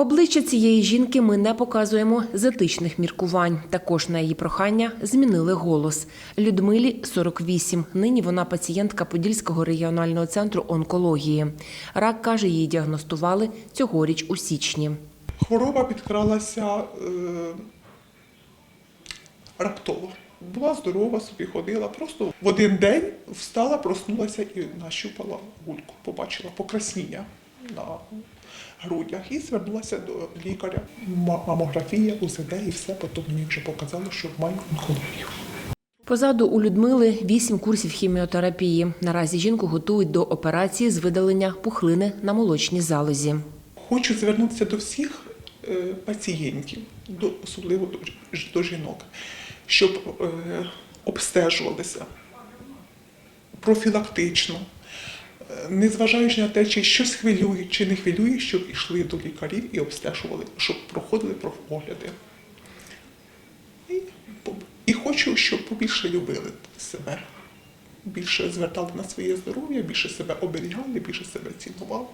Обличчя цієї жінки ми не показуємо з етичних міркувань. Також на її прохання змінили голос. Людмилі 48. Нині вона пацієнтка Подільського регіонального центру онкології. Рак каже, її діагностували цьогоріч у січні. Хвороба підкралася е, раптово. Була здорова, собі ходила. Просто в один день встала, проснулася і нащупала гульку. Побачила покраснення на грудях і звернулася до лікаря. Мамографія, УЗД і все. Потім мені вже показало, що маю онкологію. Позаду у Людмили вісім курсів хіміотерапії. Наразі жінку готують до операції з видалення пухлини на молочній залозі. Хочу звернутися до всіх е, пацієнтів, особливо до, жінок, щоб е, обстежувалися профілактично, незважаючи на те, чи щось хвилює, чи не хвилює, щоб йшли до лікарів і обстежували, щоб проходили профогляди. І, і хочу, щоб побільше любили себе, більше звертали на своє здоров'я, більше себе оберігали, більше себе цінували.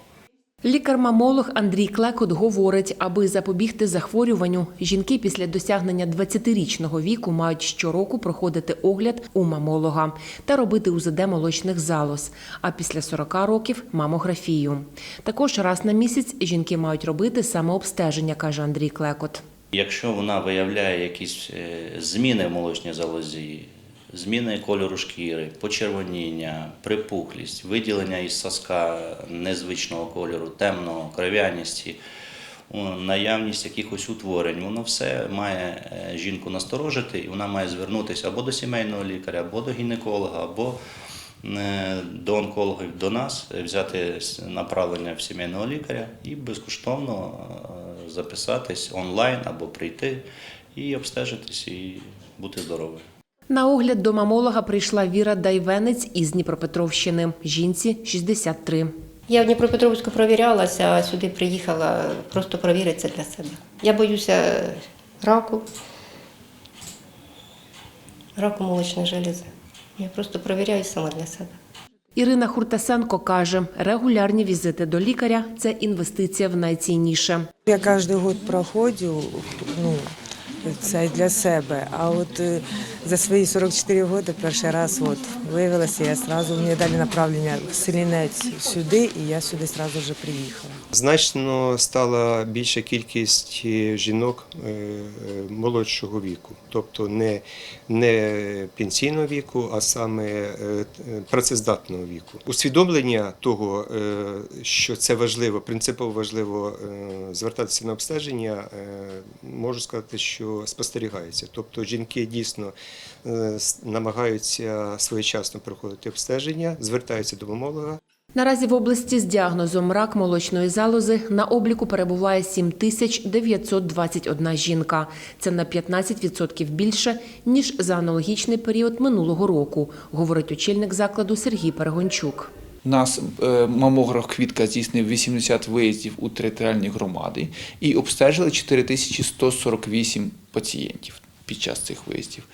Лікар-мамолог Андрій Клекот говорить, аби запобігти захворюванню, жінки після досягнення 20-річного віку мають щороку проходити огляд у мамолога та робити УЗД молочних залоз, а після 40 років мамографію. Також раз на місяць жінки мають робити самообстеження, каже Андрій Клекот. Якщо вона виявляє якісь е, зміни в молочній залозі, зміни кольору шкіри, почервоніння, припухлість, виділення із соска незвичного кольору, темного, кров'яності, наявність якихось утворень, воно все має е, жінку насторожити, і вона має звернутися або до сімейного лікаря, або до гінеколога, або е, до онкологів до нас, е, взяти направлення в сімейного лікаря і безкоштовно записатись онлайн або прийти і обстежитись і бути здоровою. На огляд до мамолога прийшла Віра Дайвенець із Дніпропетровщини. Жінці 63. Я в Дніпропетровську провірялася, а сюди приїхала просто провіритися для себе. Я боюся раку, раку молочної желези. Я просто провіряю сама для себе. Ірина Хуртасенко каже, регулярні візити до лікаря це інвестиція в найцінніше. Я кожен год проходжу, ну, це для себе. А от е, за свої 44 роки перший раз от, виявилася, я сразу, мені дали направлення в Селінець сюди, і я сюди сразу вже приїхала. Значно стала більша кількість е, жінок е, е, молодшого віку, тобто не, не пенсійного віку, а саме працездатного віку. Усвідомлення того, що це важливо, принципово важливо звертатися на обстеження, можу сказати, що спостерігається. Тобто жінки дійсно намагаються своєчасно проходити обстеження, звертаються до мамолога. Наразі в області з діагнозом рак молочної залози на обліку перебуває 7921 жінка. Це на 15% більше, ніж за аналогічний період минулого року, говорить очільник закладу Сергій Перегончук. У нас е, мамограф Квітка здійснив 80 виїздів у територіальні громади і обстежили 4148 пацієнтів під час цих виїздів.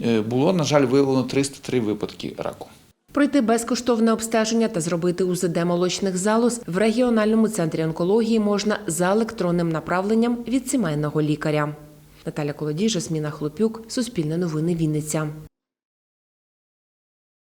Е, Було, на жаль, виявлено 303 випадки раку. Пройти безкоштовне обстеження та зробити УЗД молочних залоз в регіональному центрі онкології можна за електронним направленням від сімейного лікаря. Наталя Колодій, Жасміна Хлопюк, Суспільне новини Вінниця.